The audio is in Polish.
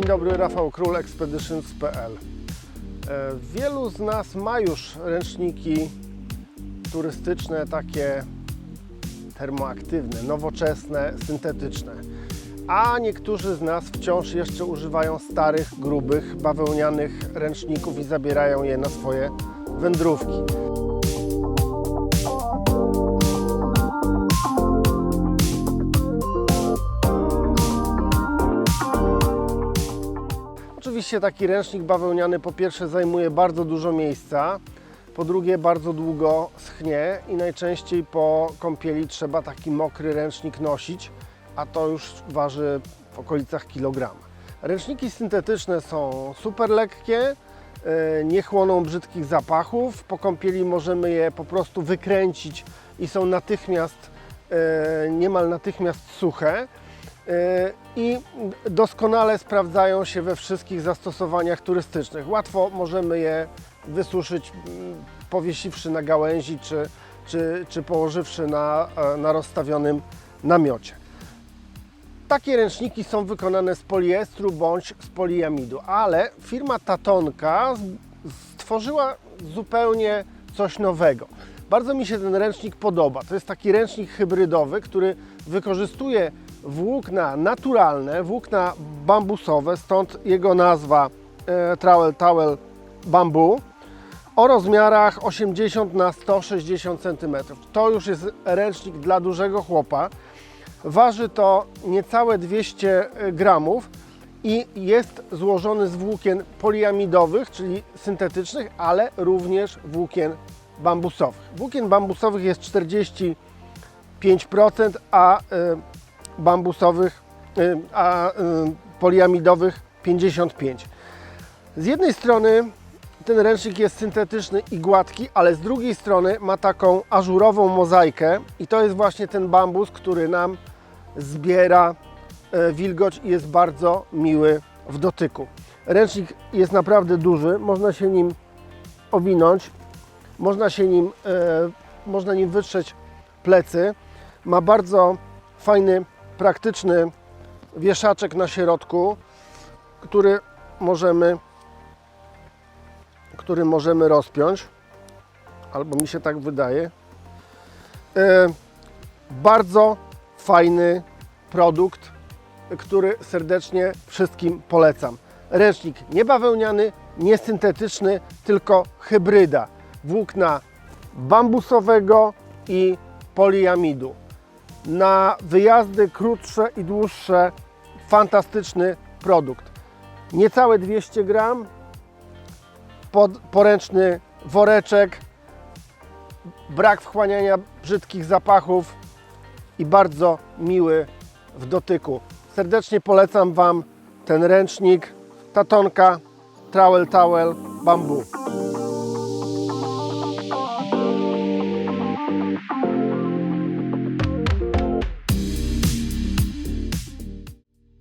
dobry, Rafał Król, expeditions.pl. E, Wielu z nas ma już ręczniki turystyczne, takie termoaktywne, nowoczesne, syntetyczne. A niektórzy z nas wciąż jeszcze używają starych, grubych, bawełnianych ręczników i zabierają je na swoje wędrówki. Oczywiście taki ręcznik bawełniany po pierwsze zajmuje bardzo dużo miejsca, po drugie bardzo długo schnie i najczęściej po kąpieli trzeba taki mokry ręcznik nosić, a to już waży w okolicach kilograma. Ręczniki syntetyczne są super lekkie, e, nie chłoną brzydkich zapachów. Po kąpieli możemy je po prostu wykręcić i są natychmiast, e, niemal natychmiast suche. E, i doskonale sprawdzają się we wszystkich zastosowaniach turystycznych. Łatwo możemy je wysuszyć, mm, powiesiwszy na gałęzi czy, czy, czy położywszy na, e, na rozstawionym namiocie. Takie ręczniki są wykonane z poliestru bądź z poliamidu, ale firma Tatonka stworzyła zupełnie coś nowego. Bardzo mi się ten ręcznik podoba. To jest taki ręcznik hybrydowy, który wykorzystuje włókna naturalne, włókna bambusowe, stąd jego nazwa e, Trowel Towel Bamboo o rozmiarach 80 na 160 cm. To już jest ręcznik dla dużego chłopa. Waży to niecałe 200 gramów i jest złożony z włókien poliamidowych, czyli syntetycznych, ale również włókien bambusowych. Włókien bambusowych jest 45%, a y, bambusowych, y, a y, poliamidowych 55%. Z jednej strony ten ręcznik jest syntetyczny i gładki, ale z drugiej strony ma taką ażurową mozaikę i to jest właśnie ten bambus, który nam zbiera e, wilgoć i jest bardzo miły w dotyku. Ręcznik jest naprawdę duży, można się nim owinąć, można się nim, można nim wytrzeć plecy. Ma bardzo fajny, praktyczny wieszaczek na środku, który możemy który możemy rozpiąć, albo mi się tak wydaje. E, bardzo fajny produkt, który serdecznie wszystkim polecam. Ręcznik nie bawełniany, nie syntetyczny, tylko hybryda włókna bambusowego i poliamidu. Na wyjazdy krótsze i dłuższe fantastyczny produkt. Niecałe 200 gram, pod, poręczny woreczek, brak wchłaniania brzydkich zapachów i bardzo miły w dotyku. Serdecznie polecam Wam ten ręcznik Tatonka Trowel Towel Bamboo.